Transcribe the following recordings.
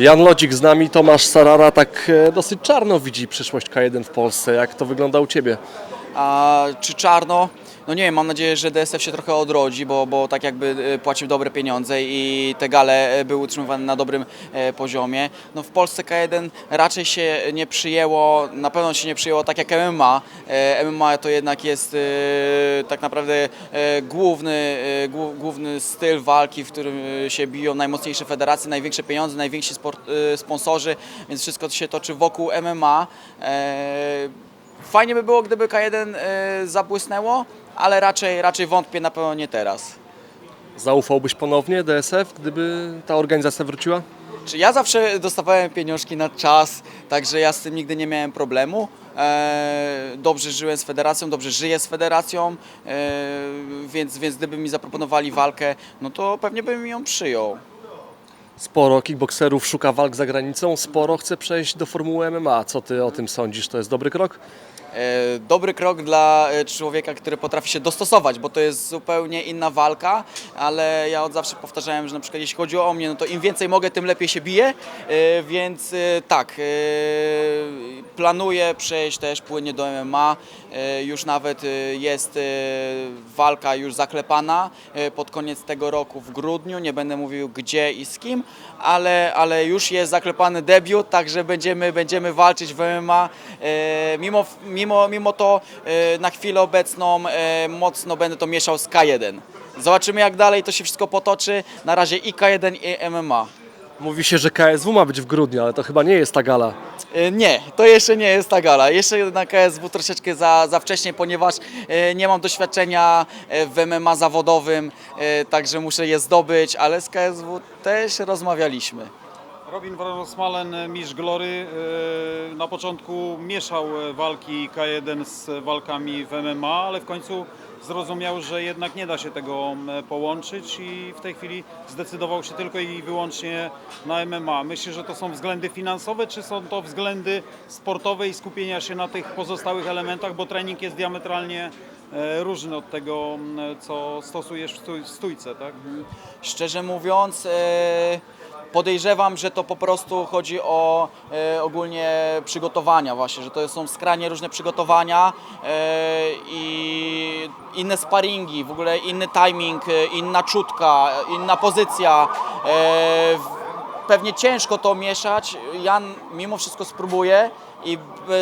Jan Lodzik z nami, Tomasz Sarara tak e, dosyć czarno widzi przyszłość K1 w Polsce. Jak to wygląda u Ciebie? A czy czarno? No nie wiem, mam nadzieję, że DSF się trochę odrodzi, bo, bo tak jakby e, płacił dobre pieniądze i te gale e, były utrzymywane na dobrym e, poziomie. No w Polsce K1 raczej się nie przyjęło, na pewno się nie przyjęło tak jak MMA. MMA to jednak jest tak naprawdę główny, głó- główny styl walki, w którym się biją najmocniejsze federacje, największe pieniądze, najwięksi sport, sponsorzy, więc wszystko się toczy wokół MMA. Fajnie by było, gdyby K1 e, zabłysnęło, ale raczej, raczej wątpię, na pewno nie teraz. Zaufałbyś ponownie DSF, gdyby ta organizacja wróciła? Czy ja zawsze dostawałem pieniążki na czas, także ja z tym nigdy nie miałem problemu. E, dobrze żyłem z federacją, dobrze żyję z federacją, e, więc, więc gdyby mi zaproponowali walkę, no to pewnie bym ją przyjął. Sporo kickbokserów szuka walk za granicą, sporo chce przejść do formuły MMA. Co Ty o tym sądzisz? To jest dobry krok? E, dobry krok dla e, człowieka, który potrafi się dostosować, bo to jest zupełnie inna walka, ale ja od zawsze powtarzałem, że na przykład jeśli chodzi o mnie, no to im więcej mogę, tym lepiej się biję, e, więc tak, planuję przejść też płynnie do MMA, już nawet jest walka już zaklepana pod koniec tego roku w grudniu, nie będę mówił gdzie i z kim, ale, ale już jest zaklepany debiut, także będziemy, będziemy walczyć w MMA. Mimo, mimo, mimo to e, na chwilę obecną e, mocno będę to mieszał z K1. Zobaczymy jak dalej to się wszystko potoczy. Na razie i K1 i MMA. Mówi się, że KSW ma być w grudniu, ale to chyba nie jest ta gala. E, Nie, to jeszcze nie jest ta gala. Jeszcze na KSW troszeczkę za, za wcześnie, ponieważ nie mam doświadczenia w MMA zawodowym, także muszę je zdobyć, ale z KSW też rozmawialiśmy. Robin Rosmalen, mistrz Glory, e, na początku mieszał e, walki K1 z walkami w MMA, ale w końcu zrozumiał, że jednak nie da się tego połączyć i w tej chwili zdecydował się tylko i wyłącznie na MMA. Myślę, że to są względy finansowe, czy są to względy sportowe i skupienia się na tych pozostałych elementach, bo trening jest diametralnie e, różny od tego, co stosujesz w stój- w stójce, tak? Szczerze mówiąc, e, podejrzewam, że to po prostu chodzi o e, ogólnie przygotowania właśnie, że to są skrajnie różne przygotowania e, i inne sparingi, w ogóle inny timing, e, inna czutka, e, inna pozycja. E, Pewnie ciężko to mieszać. Ja mimo wszystko spróbuję i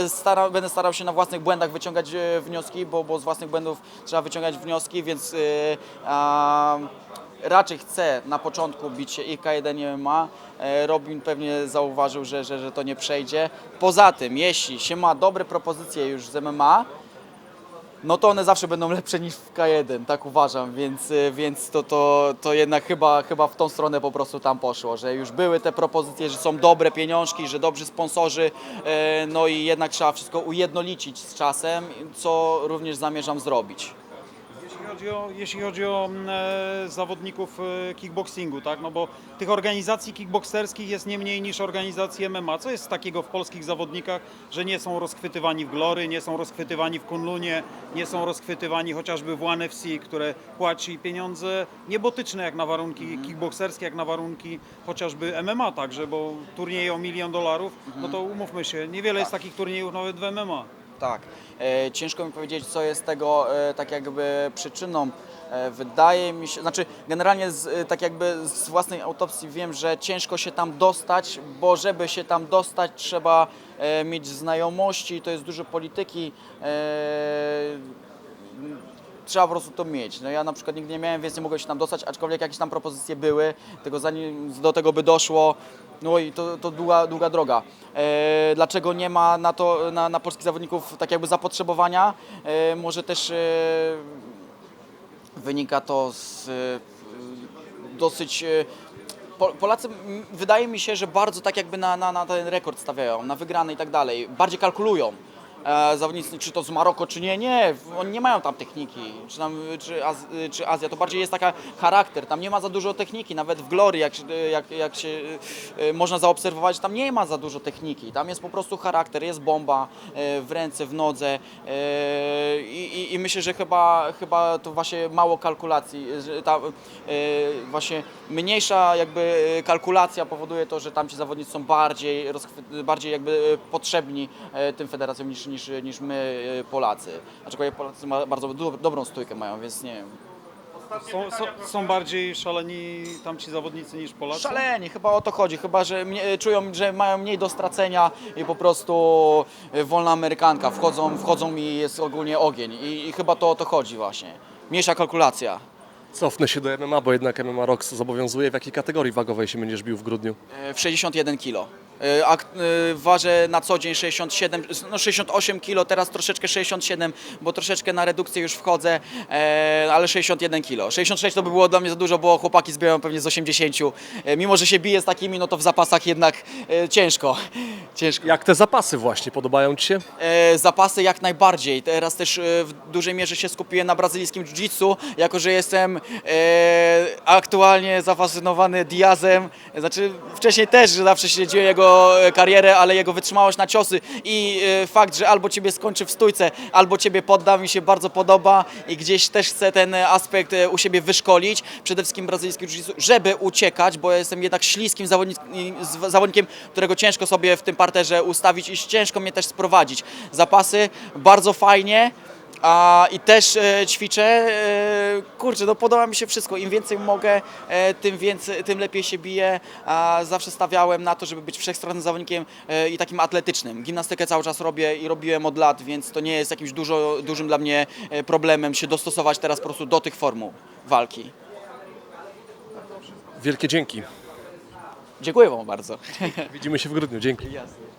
stara, będę starał się na własnych błędach wyciągać e, wnioski, bo, bo z własnych błędów trzeba wyciągać wnioski, więc e, a, raczej chcę na początku bić się i K1 i MMA. E, Robin pewnie zauważył, że, że, że to nie przejdzie. Poza tym, jeśli się ma dobre propozycje już z MMA, no to one zawsze będą lepsze niż w K1, tak uważam, więc, y, więc to, to, to jednak chyba, chyba w tą stronę po prostu tam poszło, że już były te propozycje, że są dobre pieniążki, że dobrzy sponsorzy, e, no i jednak trzeba wszystko ujednolicić z czasem, co również zamierzam zrobić. Jeśli chodzi o, jeśli chodzi o mm, e, zawodników e, kickboxingu, tak? no bo tych organizacji kickboxerskich jest nie mniej niż organizacji MMA. Co jest takiego w polskich zawodnikach, że nie są rozchwytywani w Glory, nie są rozchwytywani w Kunlunie, nie są rozchwytywani chociażby w One FC, które płaci pieniądze niebotyczne jak na warunki kickboxerskie, jak na warunki chociażby MMA także, bo turnieje o milion dolarów, no to umówmy się, niewiele jest takich turniejów nawet w MMA. Tak. E, ciężko mi powiedzieć, co jest tego e, tak jakby przyczyną. E, wydaje mi się, znaczy generalnie z, tak jakby z własnej autopsji wiem, że ciężko się tam dostać, bo żeby się tam dostać trzeba mieć znajomości, to jest dużo polityki. Trzeba po prostu to mieć. No ja na przykład nigdy nie miałem, więc nie mogłem się tam dostać, aczkolwiek jakieś tam propozycje były, tylko zanim do tego by doszło, no i to, to długa, długa droga. E, dlaczego nie ma na to, na, na polskich zawodników tak jakby zapotrzebowania? E, może też e, wynika to z e, dosyć... e, Po- Polacy, wydaje mi się, że bardzo tak jakby na, na, na ten rekord stawiają, na wygrane i tak dalej. Bardziej kalkulują. E, zawodnicy, czy to z Maroko, czy nie, nie, oni nie mają tam techniki, czy, tam, czy, Az, czy Azja, to bardziej jest taka charakter, tam nie ma za dużo techniki, nawet w Glory, jak, jak, jak się e, można zaobserwować, tam nie ma za dużo techniki, tam jest po prostu charakter, jest bomba e, w ręce, w nodze. E, i, i, myślę, że chyba, chyba to właśnie mało kalkulacji, ta e, właśnie mniejsza jakby e, kalkulacja powoduje to, że tam ci zawodnicy są bardziej, bardziej jakby e, potrzebni e, tym federacjom niż, niż, niż my e, Polacy. Aczkolwiek Polacy ma bardzo do, dobrą stójkę mają, więc nie wiem. Są, są, są bardziej szaleni tamci zawodnicy niż Polacy? Szaleni, chyba o to chodzi, chyba że mnie, czują, że mają mniej do stracenia i po prostu e, wolna amerykanka, wchodzą, wchodzą i jest ogólnie ogień i, i chyba to o to chodzi właśnie. Mniejsza kalkulacja. Cofnę się do MMA, bo jednak MMA Rocks zobowiązuje. W jakiej kategorii wagowej się będziesz bił w grudniu? E, w 61 kg. A e, ważę na co dzień 67, no 68 kg, teraz troszeczkę 67, bo troszeczkę na redukcję już wchodzę, e, ale 61 kg. 66 to by było dla mnie za dużo, bo chłopaki zbierają pewnie z 80. E, mimo, że się bije z takimi, no to w zapasach jednak e, ciężko. Ciężko. Jak te zapasy właśnie, podobają Ci się? E, zapasy jak najbardziej. Teraz też e, w dużej mierze się skupiłem na brazylijskim jiu-jitsu, jako że jestem e, aktualnie zafascynowany Diazem. Znaczy wcześniej też że zawsze śledziłem jego e, karierę, ale jego wytrzymałość na ciosy i e, fakt, że albo ciebie skończy w stójce, albo ciebie podda mi się bardzo podoba i gdzieś też chcę ten e, aspekt u siebie wyszkolić. Przede wszystkim brazylijski jiu-jitsu, żeby uciekać, bo jestem jednak śliskim zawodnikiem, którego ciężko sobie w tym parterze ustawić i ciężko mnie też sprowadzić. Zapasy bardzo fajnie. A, I też e, ćwiczę. E, kurczę, no podoba mi się wszystko. Im więcej mogę, e, tym, więcej, tym lepiej się biję. A, zawsze stawiałem na to, żeby być wszechstronnym zawodnikiem e, i takim atletycznym. Gimnastykę cały czas robię i robiłem od lat, więc to nie jest jakimś dużo, dużym dla mnie e, problemem się dostosować teraz po prostu do tych formuł walki. Wielkie dzięki. Dziękuję Wam bardzo. Widzimy się w grudniu. Dzięki.